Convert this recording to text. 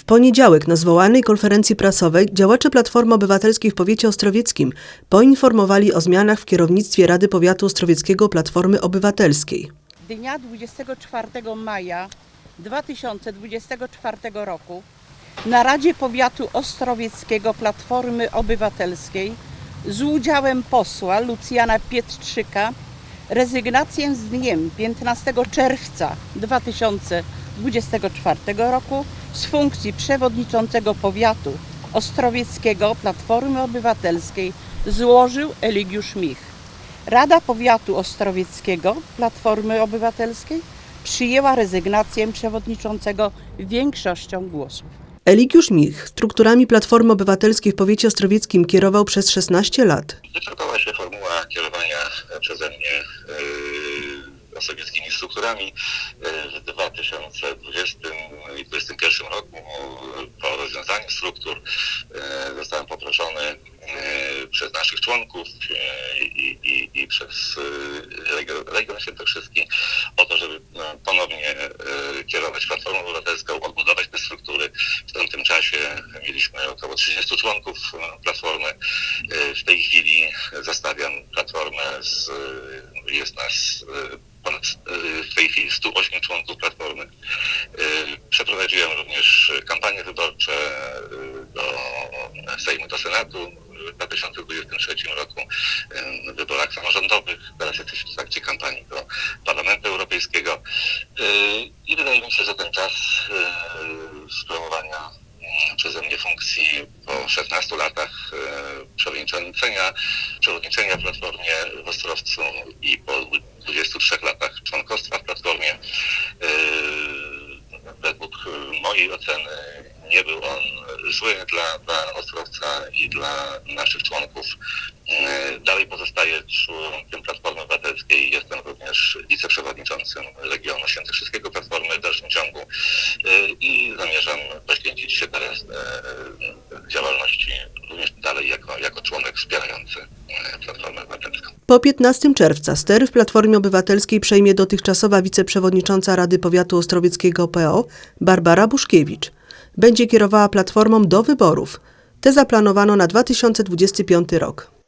W poniedziałek na zwołanej konferencji prasowej działacze Platformy Obywatelskiej w powiecie ostrowieckim poinformowali o zmianach w kierownictwie Rady Powiatu Ostrowieckiego Platformy Obywatelskiej. Dnia 24 maja 2024 roku na Radzie Powiatu Ostrowieckiego Platformy Obywatelskiej z udziałem posła Lucjana Pietrczyka rezygnację z dniem 15 czerwca 2024 roku z funkcji przewodniczącego powiatu ostrowieckiego Platformy Obywatelskiej złożył Eligiusz Mich. Rada Powiatu Ostrowieckiego Platformy Obywatelskiej przyjęła rezygnację przewodniczącego większością głosów. Eligiusz Mich strukturami Platformy Obywatelskiej w powiecie ostrowieckim kierował przez 16 lat. Wyczerpała się formuła kierowania przeze mnie yy, osowieckimi strukturami. Yy, W 2020 i 2021 roku yy, po rozwiązaniu struktur yy, zostałem poproszony przez naszych członków i, i, i przez Region, Świętokrzyski o to, żeby no, ponownie kierować Platformą Obywatelską, odbudować te struktury. W tamtym czasie mieliśmy około 30 członków Platformy. W tej chwili zostawiam Platformę, z, jest nas yy, w tej chwili 108 członków Platformy. Yy, Przeprowadziłem również kampanie wyborcze yy, do Sejmu, do Senatu w 2023 roku, w wyborach samorządowych. Teraz jesteśmy w trakcie kampanii do Parlamentu Europejskiego. I wydaje mi się, że ten czas sprawowania mm, przeze mnie funkcji po 16 latach przewodniczenia w Platformie w Ostrowcu i po 23 latach członkostwa w Platformie. e, Według oceny nie był on zły dla, dla Ostrowca i dla naszych członków. E, Dalej pozostaję członkiem Platformy Obywatelskiej. Jestem również wiceprzewodniczącym Regionu Świętokrzyskiego Platformy w dalszym ciągu e, i zamierzam poświęcić się teraz Po 15 czerwca stery w Platformie Obywatelskiej przejmie dotychczasowa wiceprzewodnicząca Rady Powiatu Ostrowieckiego PO Barbara Buszkiewicz. Będzie kierowała Platformą do wyborów. Te zaplanowano na 2025 rok.